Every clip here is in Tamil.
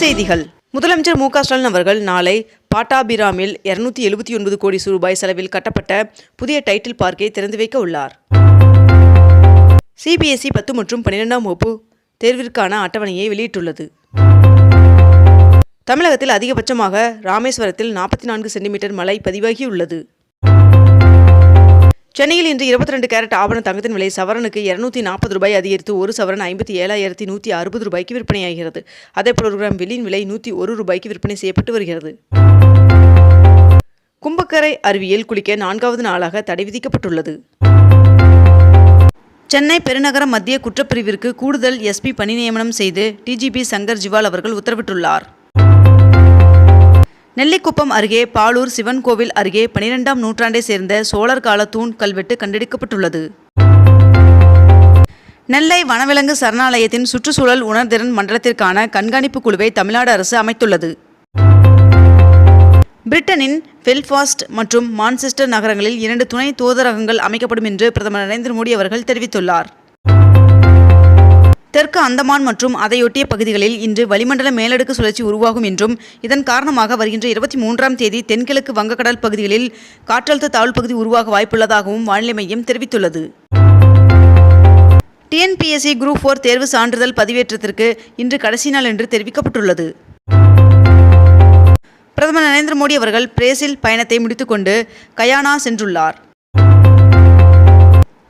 செய்திகள். முதலமைச்சர் மு க ஸ்டாலின் அவர்கள் நாளை பாட்டாபிராமில் இருநூத்தி எழுபத்தி ஒன்பது கோடி ரூபாய் செலவில் கட்டப்பட்ட புதிய டைட்டில் பார்க்கை திறந்து வைக்க உள்ளார். சிபிஎஸ்இ பத்து மற்றும் பன்னிரெண்டாம் வகுப்பு தேர்விற்கான அட்டவணையை வெளியிட்டுள்ளது. தமிழகத்தில் அதிகபட்சமாக ராமேஸ்வரத்தில் நாற்பத்தி நான்கு சென்டிமீட்டர் மழை பதிவாகியுள்ளது. சென்னையில் இன்று இருபத்தி ரெண்டு கேரட் ஆபண தங்கத்தின் விலை சவரனுக்கு இருநூத்தி நாற்பது ரூபாய் அதிகரித்து ஒரு சவரன் ஐம்பத்தி ஏழாயிரத்தி நூற்றி அறுபது ரூபாய்க்கு விற்பனையாகிறது. அதேபோல் ஒரு கிராம் வெள்ளியின் விலை நூற்றி ஒரு ரூபாய்க்கு விற்பனை செய்யப்பட்டு வருகிறது. கும்பக்கரை அருவியில் குளிக்க நான்காவது நாளாக தடை விதிக்கப்பட்டுள்ளது. சென்னை பெருநகர மத்திய குற்றப்பிரிவிற்கு கூடுதல் எஸ்பி பணி நியமனம் செய்து டிஜிபி சங்கர் ஜிவால் அவர்கள் உத்தரவிட்டுள்ளார். நெல்லிக்குப்பம் அருகே பாலூர் சிவன் கோவில் அருகே பனிரெண்டாம் நூற்றாண்டை சேர்ந்த சோழர் கால தூண் கல்வெட்டு கண்டெடுக்கப்பட்டுள்ளது. நெல்லை வனவிலங்கு சரணாலயத்தின் சுற்றுச்சூழல் உணர்திறன் மண்டலத்திற்கான கண்காணிப்பு குழுவை தமிழ்நாடு அரசு அமைத்துள்ளது. பிரிட்டனின் பெல்ஃபாஸ்ட் மற்றும் மான்செஸ்டர் நகரங்களில் இரண்டு துணை தூதரகங்கள் அமைக்கப்படும் என்று பிரதமர் நரேந்திர மோடி அவர்கள் தெரிவித்துள்ளார். தெற்கு அந்தமான் மற்றும் அதையொட்டிய பகுதிகளில் இன்று வளிமண்டல மேலடுக்கு சுழற்சி உருவாகும் என்றும் இதன் காரணமாக வருகின்ற இருபத்தி மூன்றாம் தேதி தென்கிழக்கு வங்கக்கடல் பகுதிகளில் காற்றழுத்த தாழ்வு பகுதி உருவாக வாய்ப்புள்ளதாகவும் வானிலை மையம் தெரிவித்துள்ளது. டிஎன்பிஎஸ்சி குரூப் ஃபோர் தேர்வு சான்றிதழ் பதிவேற்றத்திற்கு இன்று கடைசி நாள் என்று தெரிவிக்கப்பட்டுள்ளது. பிரதமர் நரேந்திர மோடி அவர்கள் பிரேசில் பயணத்தை முடித்துக்கொண்டு கயானா சென்றுள்ளார்.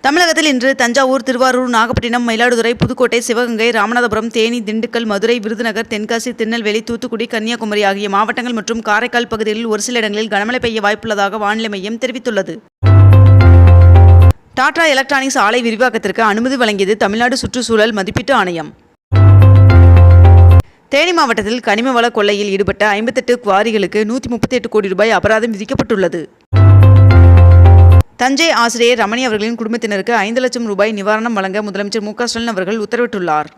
தமிழகத்தில் இன்று தஞ்சாவூர் திருவாரூர் நாகப்பட்டினம் மயிலாடுதுறை புதுக்கோட்டை சிவகங்கை ராமநாதபுரம் தேனி திண்டுக்கல் மதுரை விருதுநகர் தென்காசி திருநெல்வேலி தூத்துக்குடி கன்னியாகுமரி ஆகிய மாவட்டங்கள் மற்றும் காரைக்கால் பகுதிகளில் ஒரு சில இடங்களில் கனமழை பெய்ய வாய்ப்புள்ளதாக வானிலை மையம் தெரிவித்துள்ளது. டாடா எலக்ட்ரானிக்ஸ் ஆலை விரிவாக்கத்திற்கு அனுமதி வழங்கியது தமிழ்நாடு சுற்றுச்சூழல் மதிப்பீட்டு ஆணையம். தேனி மாவட்டத்தில் கனிம வள கொள்ளையில் ஈடுபட்ட ஐம்பத்தெட்டு குவாரிகளுக்கு நூற்றி முப்பத்தி எட்டு கோடி ரூபாய் அபராதம் விதிக்கப்பட்டுள்ளது. தஞ்சை ஆசிரியர் ரமணி அவர்களின் குடும்பத்தினருக்கு ஐந்து லட்சம் ரூபாய் நிவாரணம் வழங்க முதலமைச்சர் மு ஸ்டாலின் அவர்கள் உத்தரவிட்டுள்ளார்.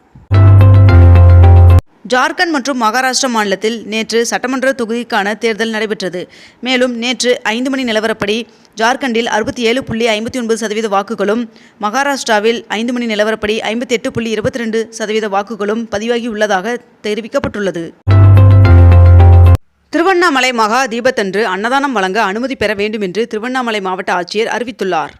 ஜார்க்கண்ட் மற்றும் மகாராஷ்டிரா மாநிலத்தில் நேற்று சட்டமன்ற தொகுதிக்கான தேர்தல் நடைபெற்றது. மேலும் நேற்று ஐந்து மணி நிலவரப்படி ஜார்க்கண்டில் அறுபத்தி ஏழு புள்ளி ஐம்பத்தி ஒன்பது சதவீத வாக்குகளும் மகாராஷ்டிராவில் ஐந்து மணி நிலவரப்படி ஐம்பத்தி எட்டு புள்ளி இருபத்தி ரெண்டு சதவீத வாக்குகளும் பதிவாகியுள்ளதாக தெரிவிக்கப்பட்டுள்ளது. திருவண்ணாமலை மகா தீபத்தன்று அன்னதானம் வழங்க அனுமதி பெற வேண்டும் என்று திருவண்ணாமலை மாவட்ட ஆட்சியர் அறிவித்துள்ளார்.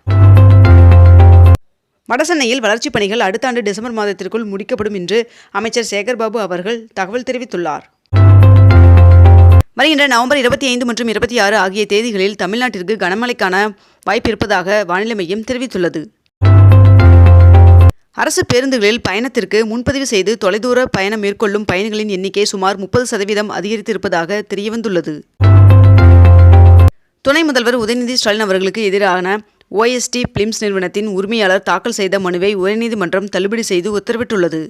வடசென்னையில் வளர்ச்சிப் பணிகள் அடுத்த ஆண்டு டிசம்பர் மாதத்திற்குள் முடிக்கப்படும் என்று அமைச்சர் சேகர்பாபு அவர்கள் தகவல் தெரிவித்துள்ளார். வருகின்ற நவம்பர் இருபத்தி ஐந்து மற்றும் இருபத்தி ஆறு ஆகிய தேதிகளில் தமிழ்நாட்டிற்கு கனமழைக்கான வாய்ப்பு இருப்பதாக வானிலை மையம் தெரிவித்துள்ளது. அரசு பேருந்துகளில் பயணத்திற்கு முன்பதிவு செய்து தொலைதூர பயணம் மேற்கொள்ளும் பயணிகளின் எண்ணிக்கை சுமார் முப்பது சதவீதம் அதிகரித்திருப்பதாக தெரியவந்துள்ளது. துணை முதல்வர் உதயநிதி ஸ்டாலின் அவர்களுக்கு எதிரான ஓஎஸ்டி பிலிம்ஸ் நிறுவனத்தின் உரிமையாளர் தாக்கல் செய்த மனுவை உயர்நீதிமன்றம் தள்ளுபடி செய்து உத்தரவிட்டுள்ளது.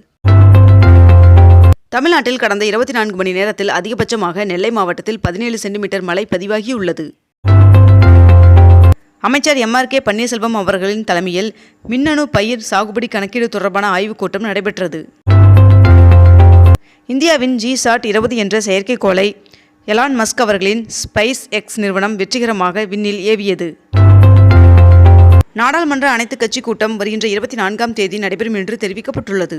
தமிழ்நாட்டில் கடந்த இருபத்தி நான்கு மணி நேரத்தில் அதிகபட்சமாக நெல்லை மாவட்டத்தில் பதினேழு சென்டிமீட்டர் மழை பதிவாகியுள்ளது. அமைச்சர் எம்ஆர் கே. பன்னீர்செல்வம் அவர்களின் தலைமையில் மின்னணு பயிர் சாகுபடி கணக்கீடு தொடர்பான ஆய்வுக் கூட்டம் நடைபெற்றது. இந்தியாவின் ஜி சாட் இருபது என்ற செயற்கைக்கோளை எலான் மஸ்க் அவர்களின் ஸ்பைஸ் எக்ஸ் நிறுவனம் வெற்றிகரமாக விண்ணில் ஏவியது. நாடாளுமன்ற அனைத்துக் கட்சி கூட்டம் வருகின்ற இருபத்தி நான்காம் தேதி நடைபெறும் என்று தெரிவிக்கப்பட்டுள்ளது.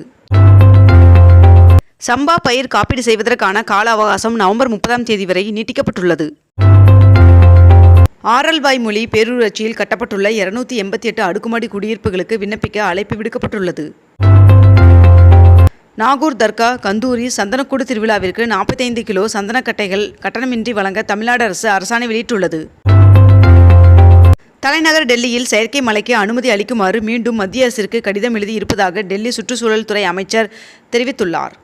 சம்பா பயிர் காப்பீடு செய்வதற்கான கால அவகாசம் நவம்பர் முப்பதாம் தேதி வரை நீட்டிக்கப்பட்டுள்ளது. ஆரல்வாய் மொழி பேரூராட்சியில் கட்டப்பட்டுள்ள இருநூத்தி எண்பத்தி எட்டு அடுக்குமாடி குடியிருப்புகளுக்கு விண்ணப்பிக்க அழைப்பு விடுக்கப்பட்டுள்ளது. நாகூர் தர்கா கந்தூரி சந்தனக்கூடு திருவிழாவிற்கு நாற்பத்தைந்து கிலோ சந்தனக்கட்டைகள் கட்டணமின்றி வழங்க தமிழ்நாடு அரசு அரசாணை வெளியிட்டுள்ளது. தலைநகர் டெல்லியில் செயற்கை மலைக்கு அனுமதி அளிக்குமாறு மீண்டும் மத்திய அரசிற்கு கடிதம் எழுதி இருப்பதாக டெல்லி சுற்றுச்சூழல் துறை அமைச்சர் தெரிவித்துள்ளார்.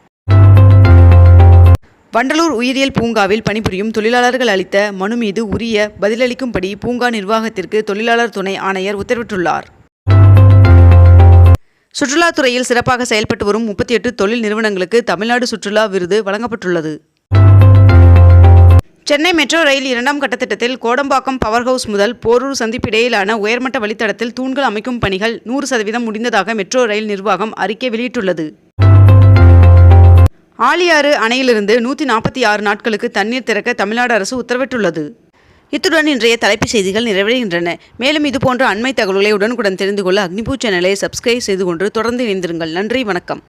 வண்டலூர் உயிரியல் பூங்காவில் பணிபுரியும் தொழிலாளர்கள் அளித்த மனு மீது உரிய பதிலளிக்கும்படி பூங்கா நிர்வாகத்திற்கு தொழிலாளர் துணை ஆணையர் உத்தரவிட்டுள்ளார். சுற்றுலாத்துறையில் சிறப்பாக செயல்பட்டு வரும் முப்பத்தி எட்டு தொழில் நிறுவனங்களுக்கு தமிழ்நாடு சுற்றுலா விருது வழங்கப்பட்டுள்ளது. சென்னை மெட்ரோ ரயில் இரண்டாம் கட்ட திட்டத்தில் கோடம்பாக்கம் பவர் ஹவுஸ் முதல் போரூர் சந்திப்பு இடையிலான உயர்மட்ட வழித்தடத்தில் தூண்கள் அமைக்கும் பணிகள் நூறு சதவீதம் முடிந்ததாக மெட்ரோ ரயில் நிர்வாகம் அறிக்கை வெளியிட்டுள்ளது. ஆழியாறு அணையிலிருந்து நூற்றி நாற்பத்தி ஆறு நாட்களுக்கு தண்ணீர் திறக்க தமிழ்நாடு அரசு உத்தரவிட்டுள்ளது. இத்துடன் இன்றைய தலைப்புச் செய்திகள் நிறைவடைகின்றன. மேலும் இதுபோன்ற அண்மை தகவல்களை உடனுக்குடன் தெரிந்து கொள்ள அக்னிபூ சேனலை சப்ஸ்கிரைப் செய்து கொண்டு தொடர்ந்து இணைந்திருங்கள். நன்றி வணக்கம்.